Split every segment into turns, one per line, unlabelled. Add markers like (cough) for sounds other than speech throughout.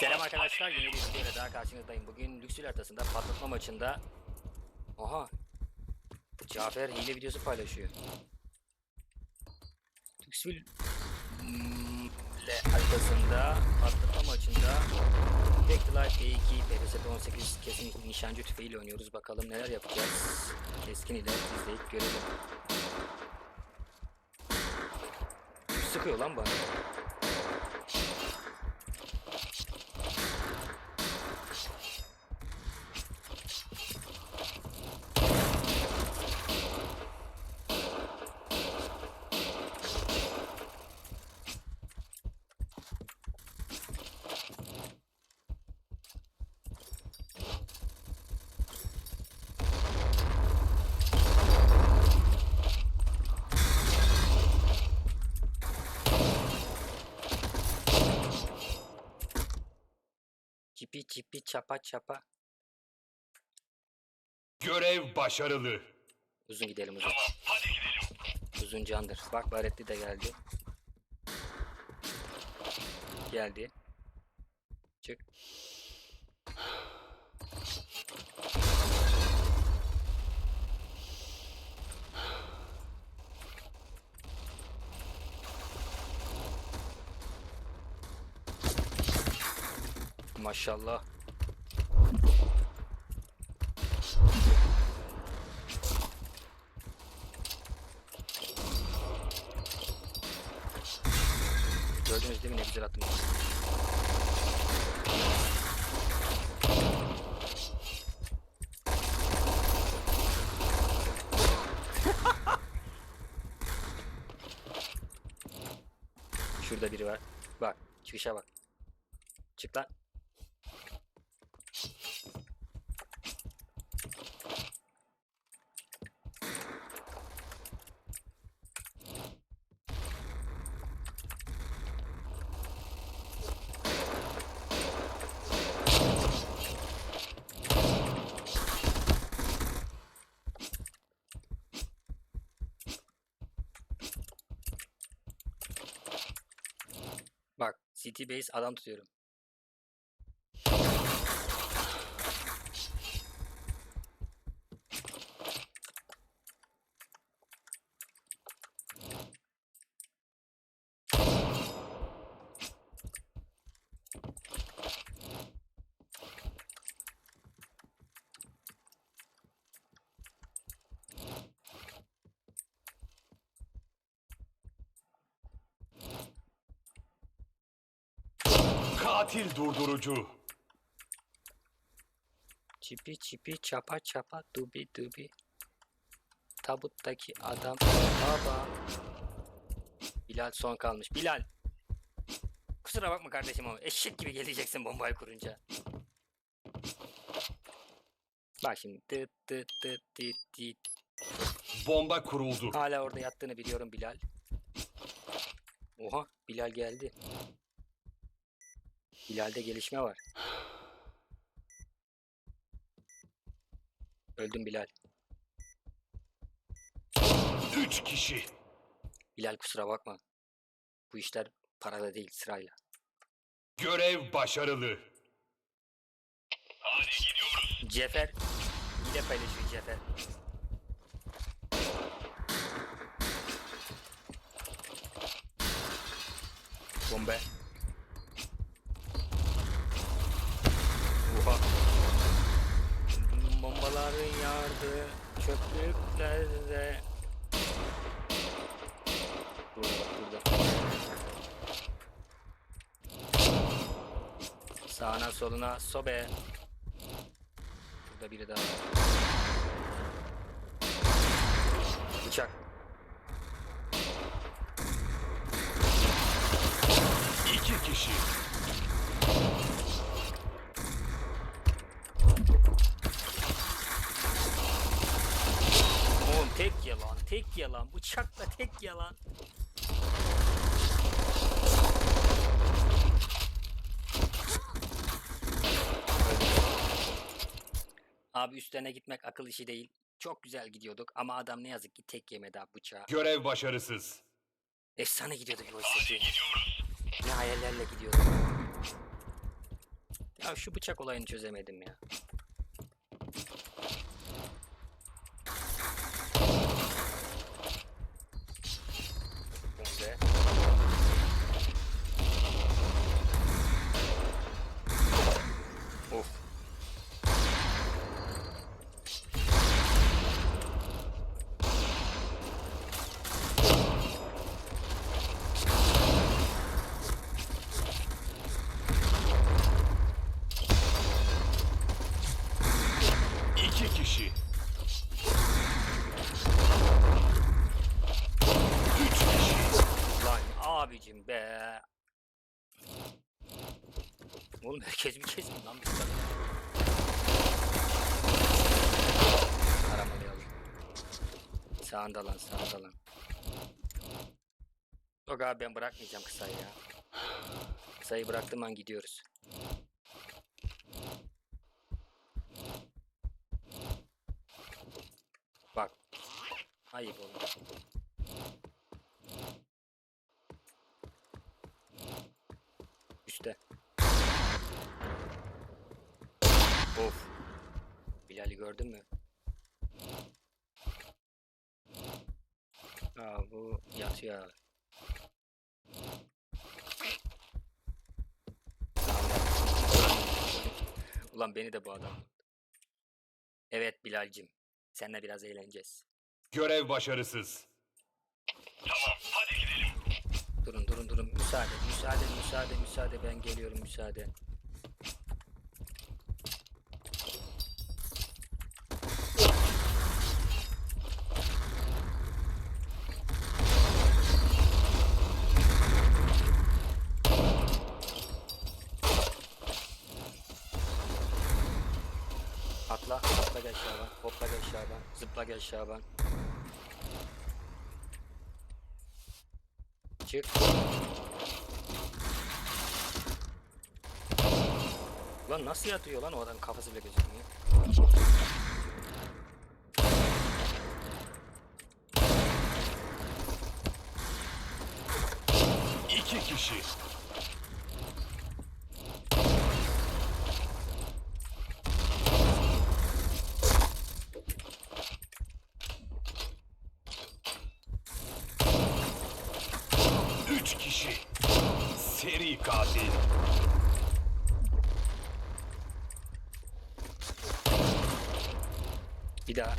Selam arkadaşlar, yeni bir videoyla daha karşınızdayım. Bugün Lüksül haritasında patlatma maçında... Oha! Cafer hile videosu paylaşıyor. Lüksül... hmm, le haritasında patlatma maçında Backlight E2 PPS 18 kesin nişancı tüfeğiyle oynuyoruz. Bakalım neler yapacağız. Keskin ile izleyip görelim. Sıkıyor lan bana. Çipi çipi çapa çapa.
Görev başarılı.
Uzun gidelim uzun. Uzun candır. Bak Baretli de geldi. Geldi. Çık. Maşallah. Gördünüz değil mi ne güzel attım. Şurada biri var. Bak çıkışa bak. Çık lan. Bak City Base adam tutuyorum.
Katil durdurucu.
Çipi çipi çapa çapa dubi dubi. Tabuttaki adam baba. Bilal son kalmış. Bilal. Kusura bakma kardeşim ama eşek gibi geleceksin bombayı kurunca. Bak şimdi tıt tıt tıt tıt tıt.
Bomba kuruldu.
Hala orada yattığını biliyorum Bilal. Oha Bilal geldi. Bilal'de gelişme var. Öldüm Bilal.
Üç kişi.
Bilal kusura bakma. Bu işler parada değil sırayla.
Görev başarılı.
Cefer hile paylaşıyor Cefer. Bomba. Oha. Bombaların yardı çöplüklerde. Burada burada. Sağına soluna sobe. Burada biri daha. Bıçak.
İki kişi.
Yalan, tek yalan. Bıçakla tek yalan. Abi üstlerine gitmek akıl işi değil. Çok güzel gidiyorduk ama adam ne yazık ki tek yemedi abi bıçağı.
Görev başarısız.
Efsane gidiyorduk oysa ki. Ne hayallerle gidiyorduk. Ya şu bıçak olayını çözemedim ya. Neyse. Of.
İki kişi. Üç kişi.
Lan abicim be. Oğlum herkes mi kesmiyor lan biz tabii. Aramalıyalım. Sağında lan sağında lan. Yok abi ben bırakmayacağım kısayı ya. Kısayı bıraktım an gidiyoruz. Bak. Ayıp oldu. Of. Bilal'i gördün mü? Aa bu yatıyor abi. Tamam. Ulan beni de bu adam. vurdu. Evet Bilal'cim. Seninle biraz eğleneceğiz.
Görev başarısız.
Durun durun durun. Müsaade müsaade müsaade müsaade ben geliyorum müsaade. Şaban. Çık. Lan nasıl yatıyor lan o adam kafası bile gözükmüyor.
İki kişi. Üç kişi. Seri katil.
Bir daha.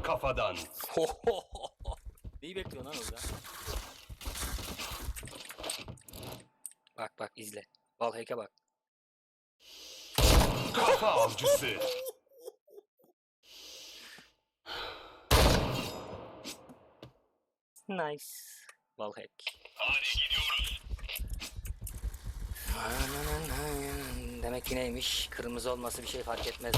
Tam kafadan. (laughs)
Neyi bekliyorsun lan orada? Bak bak izle. Valhek'e bak.
Kafa avcısı.
Nice. Valhek. Demek ki neymiş? Kırmızı olması bir şey fark etmez.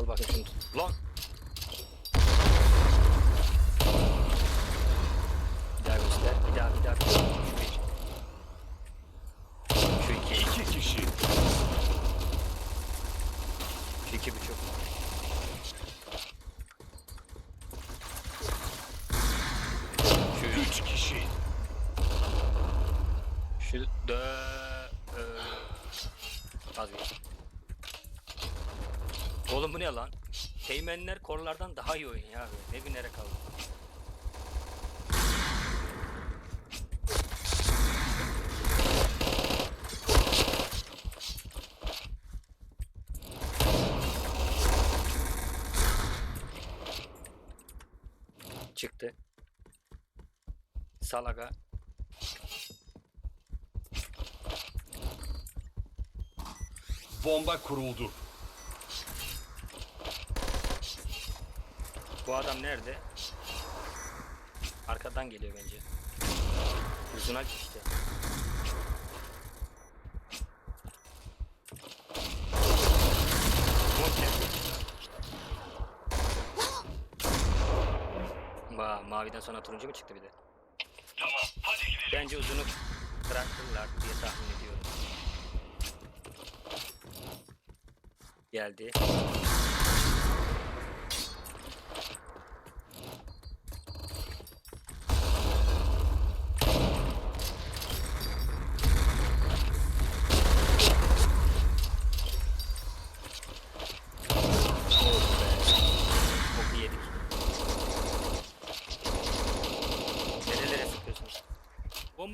Al bakayım şunu tut. Lan! Bir daha göster. Bir daha bir daha. Şu bir. Şu iki.
İki kişi.
Şu iki buçuk. Şu üç.
Kişi.
Şu dö... Ö... Vazgeç. Oğlum bu ne lan? Teğmenler korlardan daha iyi oyun ya. Ne günlere kaldı. Çıktı. Salaga.
Bomba kuruldu.
Bu adam nerede? Arkadan geliyor bence. Uzuna işte. Ba, maviden sonra turuncu mu çıktı bir de?
Tamam, hadi gidelim.
Bence uzunu bırakırlar diye tahmin ediyorum. Geldi.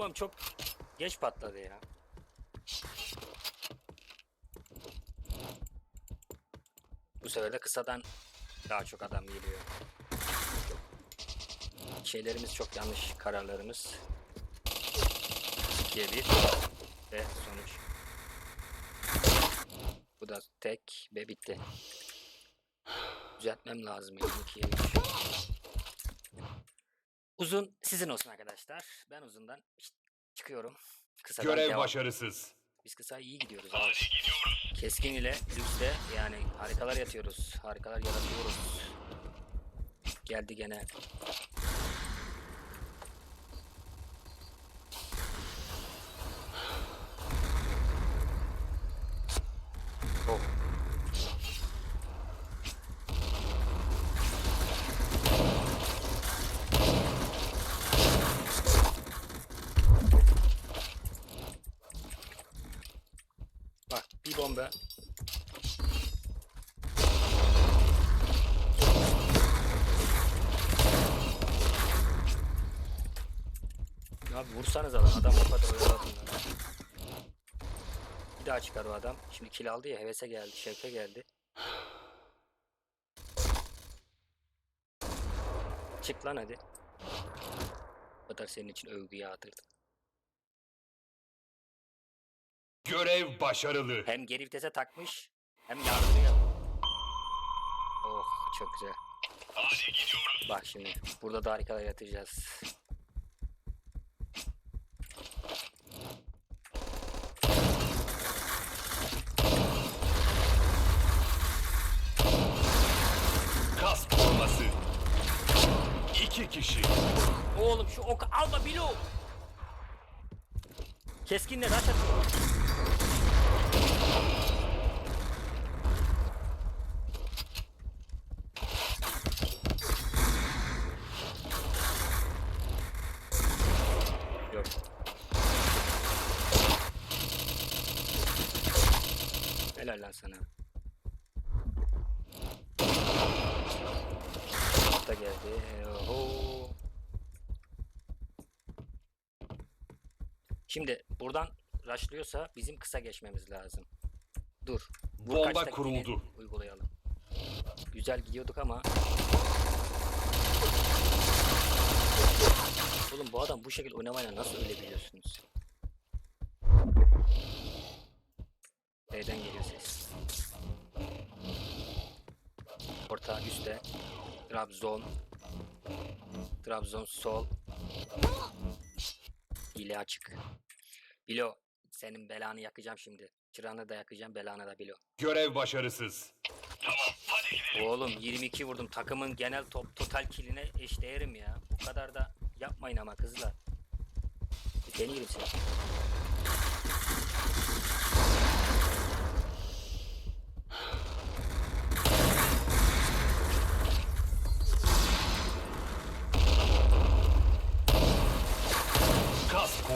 Bombam çok geç patladı ya. Bu sefer de kısadan daha çok adam geliyor. Şeylerimiz çok yanlış kararlarımız. 2'ye 1 ve sonuç. Bu da tek ve bitti. Düzeltmem lazım. 2'ye 3. Uzun sizin olsun arkadaşlar. Ben uzundan çıkıyorum. Kısadan
Görev
devam.
başarısız.
Biz kısa iyi gidiyoruz abi. Keskin ile lüksle yani harikalar yatıyoruz. Harikalar yaratıyoruz. Geldi gene. Oh. Bak bir bomba. Ya abi vursanız adam. Adam o kadar oyaladı bunları. Bir daha çıkar o adam. Şimdi kill aldı ya hevese geldi. Şevke geldi. Çık lan hadi. Bu kadar senin için övgü yağdırdım.
Görev başarılı.
Hem geri vitese takmış hem yardırıyor. Oh çok güzel.
Hadi gidiyoruz.
Bak şimdi burada da harikalar yaratacağız.
Kişi.
Oğlum şu oku alma Bilo. Keskinle taş atıyor. Yok. Helal lan sana. Da geldi. Oho. Şimdi buradan rushlıyorsa bizim kısa geçmemiz lazım. Dur.
Bomba kuruldu.
Uygulayalım. Güzel gidiyorduk ama. Oğlum bu adam bu şekilde oynamayla nasıl ölebiliyorsunuz? B'den geliyor ses. Orta üstte. Trabzon. Trabzon sol. Hile açık. Bilo senin belanı yakacağım şimdi. Çırağını da yakacağım belanı da Bilo.
Görev başarısız.
Oğlum 22 vurdum. Takımın genel top total killine eşdeğerim ya. Bu kadar da yapmayın ama kızlar. Beni yerim seni.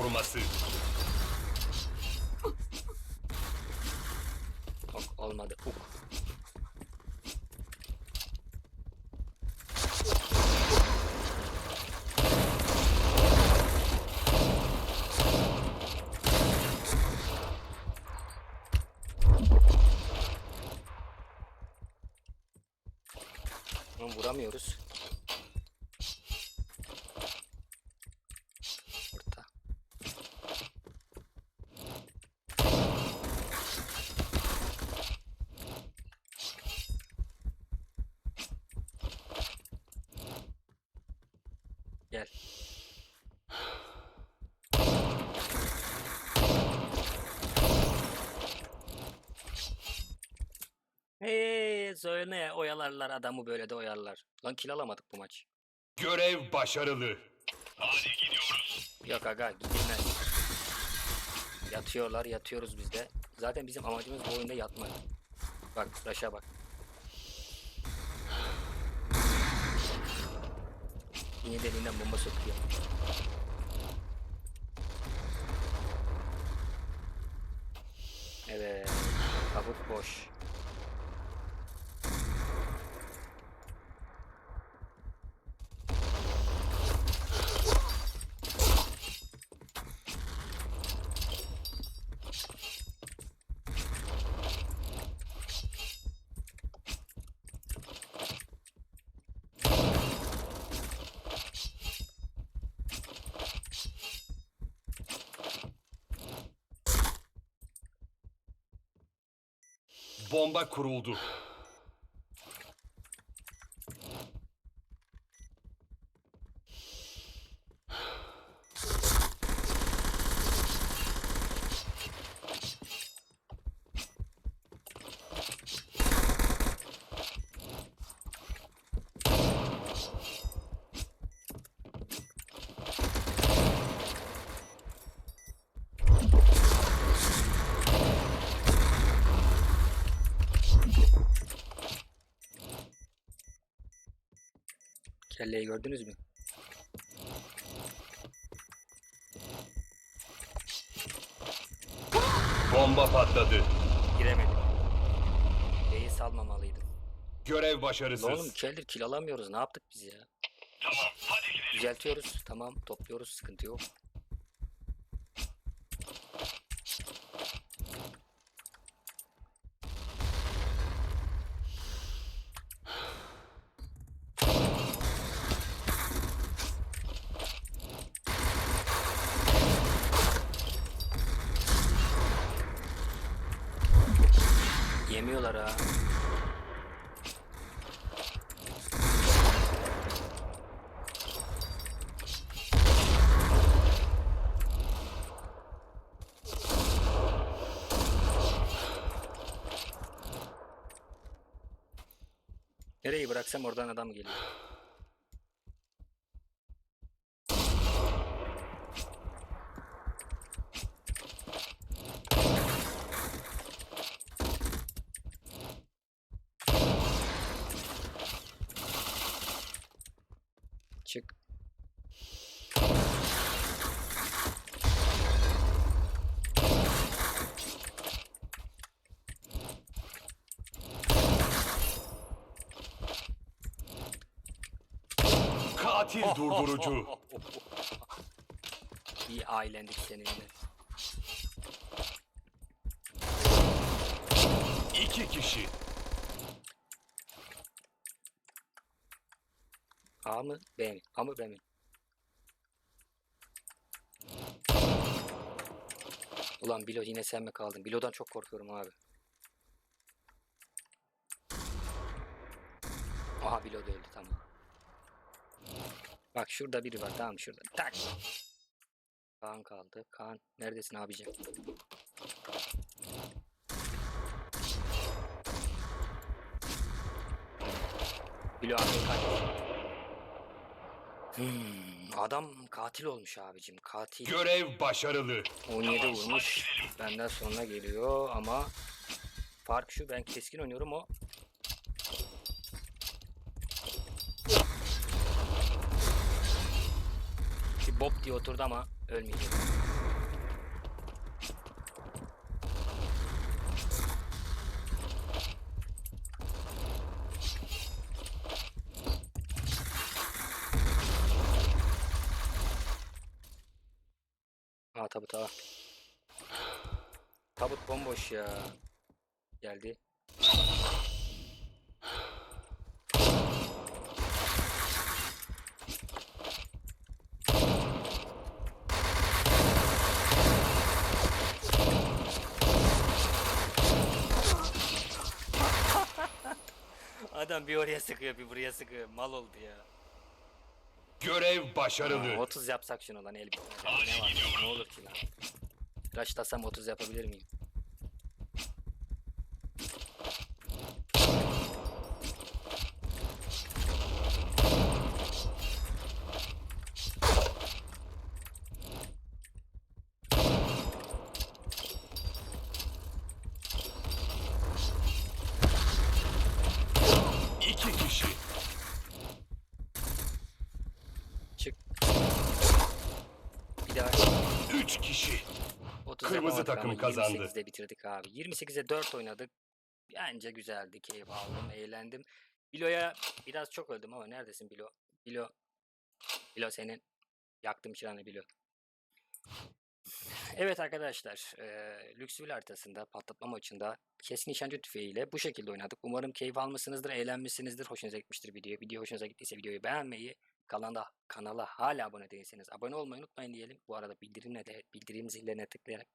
Koruması.
Ok, olmadı. Lan vuramıyoruz. Orta. Gel. Hey, söyle oyalarlar adamı böyle de oyarlar. Lan kill alamadık bu maç.
Görev başarılı. Hadi gidiyoruz.
Yok aga gidilmez. Yatıyorlar yatıyoruz biz de. Zaten bizim amacımız bu oyunda yatmak. Bak Raş'a bak. Yine deliğinden bomba sokuyor. Evet. Tabut boş.
Bomba kuruldu.
Kelleyi gördünüz mü?
Bomba patladı.
Giremedim. B'yi salmamalıydım.
Görev
Lan
başarısız.
oğlum keldir kill alamıyoruz. Ne yaptık biz ya?
Tamam hadi gidelim.
Düzeltiyoruz. Tamam topluyoruz. Sıkıntı yok. Yemiyorlar ha. Nereyi bıraksam oradan adam geliyor. Çık.
Katil durdurucu.
İyi ailendik seninle.
İki kişi.
A mı B mi? A mı B mi? Ulan Bilo yine sen mi kaldın? Bilo'dan çok korkuyorum abi. Aha Bilo da öldü tamam. Bak şurada biri var tamam şurada. Tak. Kaan kaldı. Kaan neredesin abicim? Bilo abi kaç. Hmm, adam katil olmuş abicim. Katil.
Görev başarılı.
17 vurmuş. Benden sonra geliyor ama fark şu ben keskin oynuyorum o. Bir Bob diye oturdu ama ölmeyecek. Aa tabut ha. Tabut bomboş ya. Geldi. Adam bir oraya sıkıyor bir buraya sıkıyor. Mal oldu ya.
Görev başarılı.
30 yapsak şunu lan el. Ne var? Ne olur ki lan? Raşlasam 30 yapabilir miyim?
3 kişi.
30
Kırmızı takım kazandı.
28'de bitirdik abi. 28'e 4 oynadık. Bence güzeldi. Keyif aldım. Eğlendim. Bilo'ya biraz çok öldüm ama neredesin Bilo? Bilo. Bilo senin. Yaktım çıranı Bilo. Evet arkadaşlar. eee Lüksville haritasında patlatma maçında kesin nişancı tüfeğiyle bu şekilde oynadık. Umarım keyif almışsınızdır, eğlenmişsinizdir, hoşunuza gitmiştir video. Video hoşunuza gittiyse videoyu beğenmeyi, kanala, kanala hala abone değilseniz abone olmayı unutmayın diyelim. Bu arada bildirimle de bildirim zillerine tıklayarak